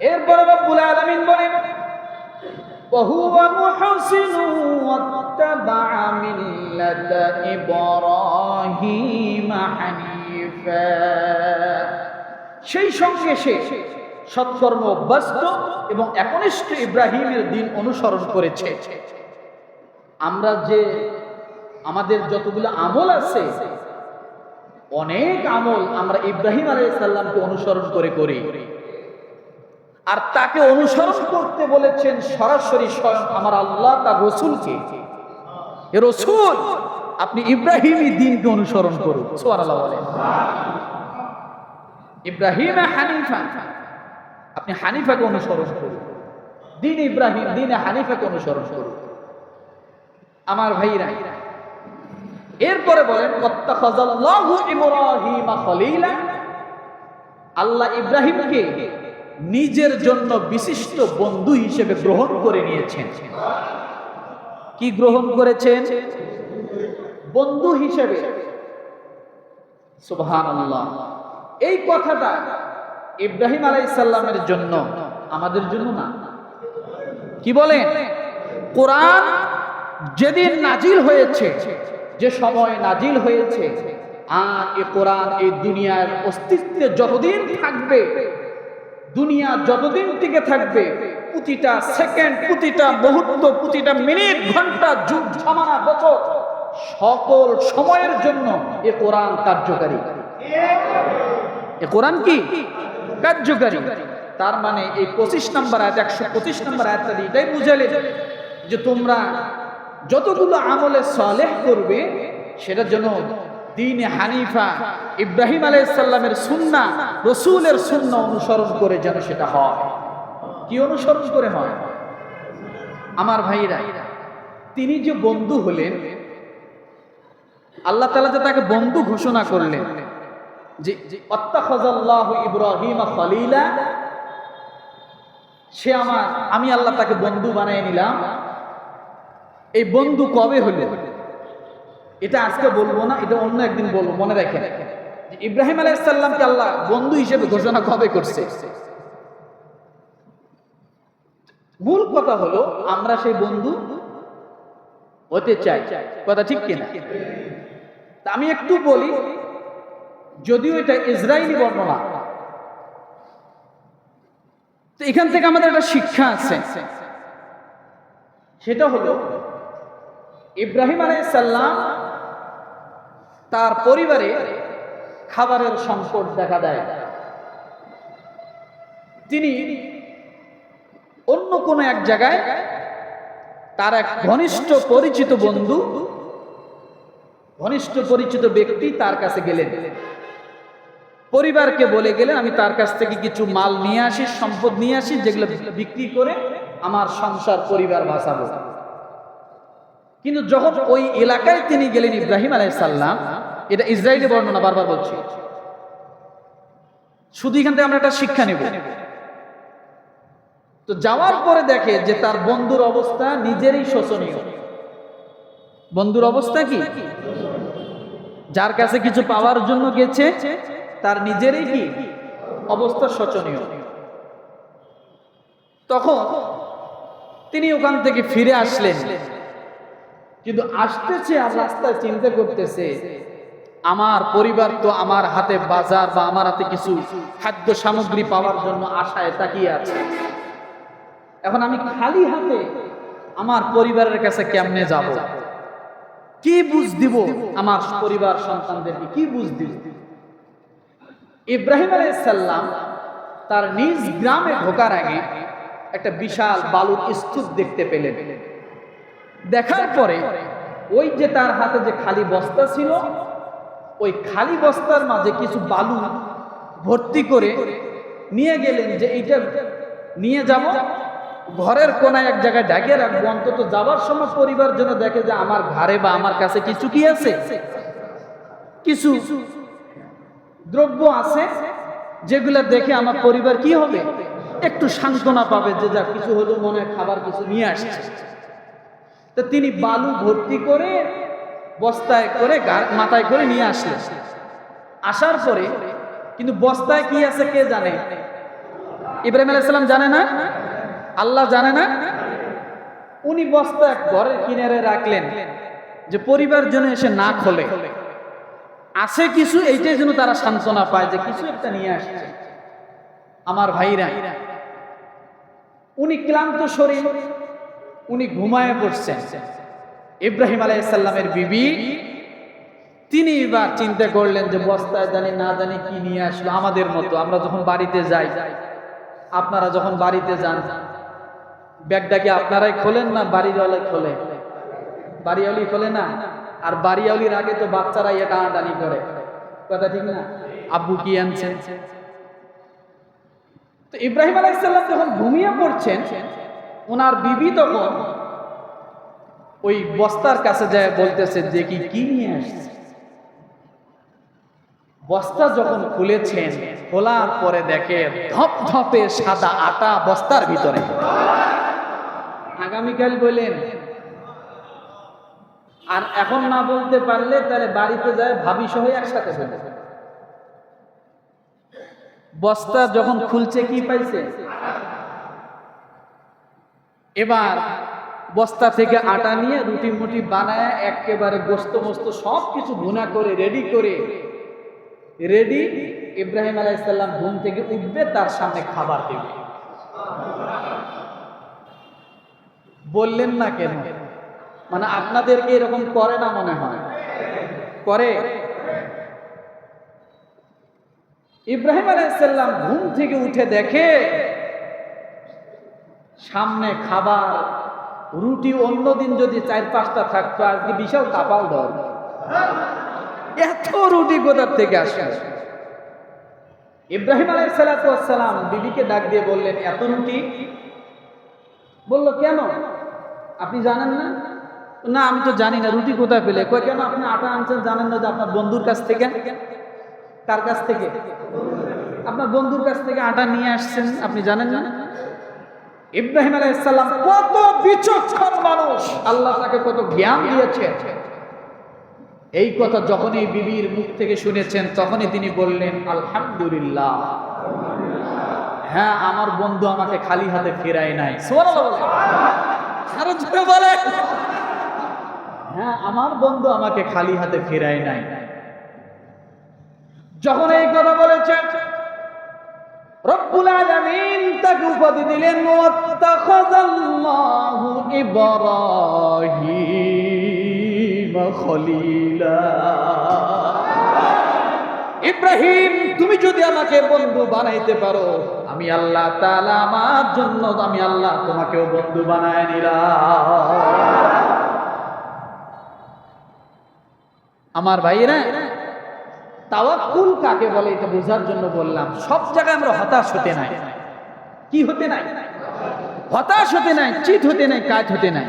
এরপরে রব্বুল আলামিন বলেন وهو محسن واتبع ملة إبراهيم حنيفا সেই সঙ্গে সে সৎকর্ম অভ্যস্ত এবং একনিষ্ঠ ইব্রাহিমের দিন অনুসরণ করেছে আমরা যে আমাদের যতগুলো আমল আছে অনেক আমল আমরা ইব্রাহিম আলাইসাল্লামকে অনুসরণ করে করি আর তাকে অনুসরণ করতে বলেছেন সরাসরি স্বয়ং আমার আল্লাহ তার রসুলকে। রসুল, আপনি ইব্রাহিমী দিনকে অনুসরণ করুন। বলেন। ইব্রাহিম হানিফা, আপনি হানিফাকে অনুসরণ করুন। দিন ইব্রাহিম, দিনে হানিফাকে অনুসরণ করুন। আমার ভাইরা, এরপরে বলেন ইব্রাহিমা আল্লাহ ইব্রাহিমকে নিজের জন্য বিশিষ্ট বন্ধু হিসেবে গ্রহণ করে নিয়েছেন। কি গ্রহণ করেছেন? বন্ধু হিসেবে। সুবহানাল্লাহ। এই কথাটা ইব্রাহিম আলাইসাল্লামের জন্য, আমাদের জন্য না। কি বলেন? কোরআন যেদিন নাজিল হয়েছে, যে সময় নাজিল হয়েছে, আর এ কোরআন এই দুনিয়ার অস্তিত্বে যতদিন থাকবে দুনিয়া যতদিন টিকে থাকবে, প্রতিটা সেকেন্ড প্রতিটা মুহূর্ত, প্রতিটা মিনিট ঘণ্টা, যুগ সমানা বছর, সকল সময়ের জন্য এ কোরআন কার্যকারী। এ কোরআন কি? কার্যকারী। তার মানে এই পঁচিশ নম্বর আয়াত, একশো পঁচিশ নম্বর আয়াতটা এটাই বুঝালেন যে তোমরা যতগুলো আমলে সালেহ করবে, সেটার জন্য দিন হানিফা, ইব্রাহিম আলাইসাল্লামের সুন্না, রসুলের সুন্না অনুসরণ করে যেন সেটা হয়। কি অনুসরণ করে হয়? আমার ভাইরা, তিনি যে বন্ধু হলেন, আল্লাহ তালা যে তাকে বন্ধু ঘোষণা করলেন যে অত্তাখাজাল্লাহু ইব্রাহিম খলিলা, সে আমার, আমি আল্লাহ তাকে বন্ধু বানিয়ে নিলাম। এই বন্ধু কবে হলো এটা আজকে বলব না, এটা অন্য একদিন বলব, মনে রাখেন। ইব্রাহিম আলাইসাল্লামকে আল্লাহ বন্ধু হিসেবে ঘোষণা কবে করছে? মূল কথা হলো, আমরা সেই বন্ধু হতে চাই। কথা ঠিক কিনা? তা আমি একটু বলি, যদিও এটা ইসরায়েলি বর্ণনা, তো এখান থেকে আমাদের একটা শিক্ষা আছে। সেটা হলো, ইব্রাহিম আলাইসাল্লাম তার পরিবারে খাবারের সংকট দেখা দেয়। তিনি অন্য কোনো এক জায়গায় তার এক ঘনিষ্ঠ পরিচিত বন্ধু, ঘনিষ্ঠ পরিচিত ব্যক্তি তার কাছে গেলেন। পরিবারকে বলে গেলে, আমি তার কাছ থেকে কিছু মাল নিয়ে আসি, সম্পদ নিয়ে আসি, যেগুলো বিক্রি করে আমার সংসার, পরিবার বাঁচাবো। কিন্তু যখন ওই এলাকায় তিনি গেলেন ইব্রাহিম আলাইসাল্লাম এটা ইসরায়েলি বর্ণনা বারবার বলছি। শুধু এখান থেকে আমরা একটা শিক্ষা নেব। তো যাওয়ার পরে দেখে যে তার বন্ধুর অবস্থা নিজেরই শোচনীয় বন্ধুর অবস্থা কি? যার কাছে কিছু পাওয়ার জন্য গেছে, তার নিজেরই কি? অবস্থা শোচনীয়। তখন তিনি ওখান থেকে ফিরে আসলেন। কিন্তু আসতেছে আর রাস্তায় চিন্তা করতেছে আমার পরিবার তো আমার হাতে বাজার বা আমার হাতে কিছু খাদ্য সামগ্রী পাওয়ার জন্য আশায় তাকিয়ে আছে। এখন আমি খালি হাতে আমার পরিবারের কাছে কেমনে যাব? কি বুঝ দিব আমার পরিবার সন্তানদেরকে? কি বুঝ দিব? ইব্রাহিম আলাইসাল্লাম তার নিজ গ্রামে ঢোকার আগে একটা বিশাল বালুর স্তূপ দেখতে পেলেন। দেখার পরে ওই যে তার হাতে যে খালি বস্তা ছিল ওই খালি বস্তার মাঝে কিছু বালু ভর্তি করে নিয়ে গেলেন যে এইটা নিয়ে যাব। ঘরের কোনায় এক জায়গায় ডাকিয়ে রাখব। অন্তত যাবার সময় পরিবার জন্য দেখে যে আমার ঘরে বা আমার কাছে কিছু কি আছে। কিছু দ্রব্য আছে যেগুলা দেখে আমার পরিবার কি হবে? একটু সান্ত্বনা পাবে যে যা কিছু হলেও মনে খাবার কিছু নিয়ে আসছে। তো তিনি বালু ভর্তি করে বস্তায় করে মাথায় করে নিয়ে আসলেন আসার পরে কিন্তু বস্তায় কি আছে কে জানে? ইব্রাহিম আলাইসাল্লাম জানে না? আল্লাহ জানে না? উনি বস্তা ঘরের কিনারে রাখলেন যে পরিবার জন্য এসে না খোলে। আছে কিছু, এইটাই যেন তারা সান্ত্বনা পায় যে কিছু একটা নিয়ে আসছে। আমার ভাইরা, উনি ক্লান্ত শরীর, উনি ঘুমায় পড়ছেন ইব্রাহিম আলাইসাল্লামের বিবি, তিনি এবার চিন্তা করলেন যে বস্তায় জানি না জানি কি নিয়ে আসলো আমাদের মতো। আমরা যখন বাড়িতে যাই, আপনারা যখন বাড়িতে যান, ব্যাগটা কি আপনারাই খোলেন না বাড়িওয়ালাই খোলে? বাড়িওয়ালি খোলে না? আর বাড়িওয়ালির আগে তো বাচ্চারা ইয়ে টানাটানি করে। কথা ঠিক না? আব্বু কি আনছেন? তো ইব্রাহিম আলাইসাল্লাম যখন ঘুমিয়ে পড়ছেন, ওনার বিবি তখন ওই বস্তার কাছে যায় বলতেছে, দেখি কি নিয়ে আসছে? বস্তা যখন খুলেছেন, খোলার পরে দেখে ধপ ধপে সাদা আটা বস্তার ভিতরে। আগামীকাল বললেন আর এখন না বলতে পারলে তাহলে বাড়িতে যায়, ভাবি সহ একসাথে বলে বস্তা যখন খুলছে, কি পাইছে? এবার বস্তা থেকে আটা নিয়ে রুটি মুটি বানায়, একেবারে গোস্ত মোস্ত সব কিছু ভুনা করে রেডি করে। রেডি ইব্রাহিম আলাইসাল্লাম ঘুম থেকে উঠবে, তার সামনে খাবার দেবে। বললেন না কেন? মানে আপনাদেরকে এরকম করে না মনে হয়। করে? ইব্রাহিম আলাইসাল্লাম ঘুম থেকে উঠে দেখে সামনে খাবার রুটি অন্যদিন যদি চার পাঁচটা থাকতো, আজকে বিশাল কাপাল দর এত রুটি কোথার থেকে আসে? ইব্রাহিম আলাইসালাম বিবিকে ডাক দিয়ে বললেন, এত রুটি? বলল, কেন? আপনি জানেন না? না, আমি তো জানি না, রুটি কোথায় পেলে? কেন আপনি আটা আনছেন জানেন না যে আপনার বন্ধুর কাছ থেকে? কার কাছ থেকে? আপনার বন্ধুর কাছ থেকে আটা নিয়ে আসছেন, আপনি জানেন না? ইব্রাহিম আলাইসাল্লাম কত বিচক্ষণ মানুষ। আল্লাহ তাকে কত জ্ঞান দিয়েছে এই কথা যখনই বিবির মুখ থেকে শুনেছেন, তখনই তিনি বললেন, আলহামদুলিল্লাহ। হ্যাঁ আমার বন্ধু আমাকে খালি হাতে ফেরায় নাই। হ্যাঁ আমার বন্ধু আমাকে খালি হাতে ফেরায় নাই। যখন এই কথা বলেছেন রব্বুল আলামিন তাকে উপাধি দিলেন, ওয়াত্তাখাযাল্লাহু ইব্রাহিম খলিলা। ইব্রাহিম, তুমি যদি আমাকে বন্ধু বানাইতে পারো, আমি আল্লাহ তাআলা আমার জন্য, আমি আল্লাহ তোমাকেও বন্ধু বানায় নিলাম। আমার ভাইরা তাওয়াক্কুল কাকে বলে এটা বোঝার জন্য বললাম। সব জায়গায় আমরা হতাশ হতে নাই। কি হতে নাই? হতাশ হতে নাই চিত হতে নাই কাজ হতে নাই।